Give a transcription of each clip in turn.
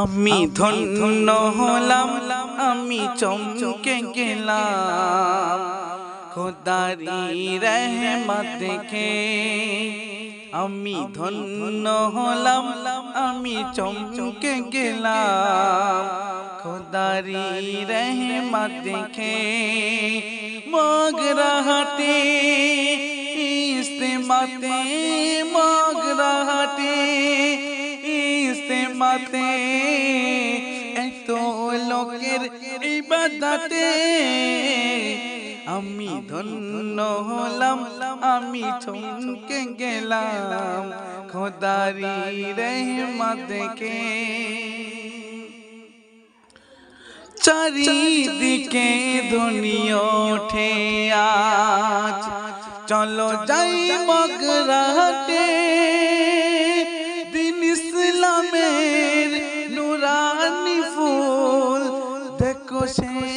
আমি ধন্য হলাম আমি চমকে গেলাম। খোদারি রহমত দেখে আমি ধন্য হলাম আমি চমকে গেলাম। খোদারি রহমত দেখে মগরাহাটে ইস্তেমাতে মগরাহাটে ইস্তেমাতে এত লোকের ইবাদতে আমি ধন্য হলাম, আমি চমকে গেলাম খোদারি রহমত দেখে চারিদিকে দুনিয়া ওঠে আজ, চলো যাই মগরাটে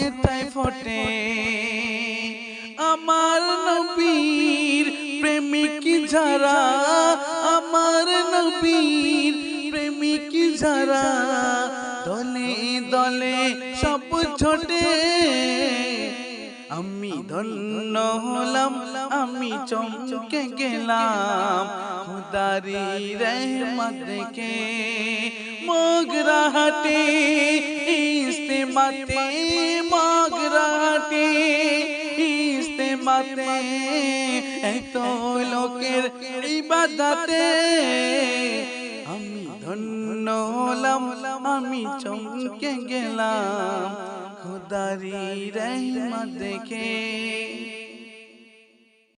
সেটাই ফটে। আমার নবীর প্রেমিক যারা, আমার নবীর প্রেমিক যারা, দলে দলে সব ছোটে। আমি ধন্য হলাম, আমি চমকে গেলাম, খুদারি রহমত দেখে। মগরাহাটে ইস্তেমাতে মগরাহাটে ইস্তেমাতে এত লোকের ইবাদতে আমি ধন্য হলাম, আমি চমকে গেলাম। খুদারি রহমত দেখে।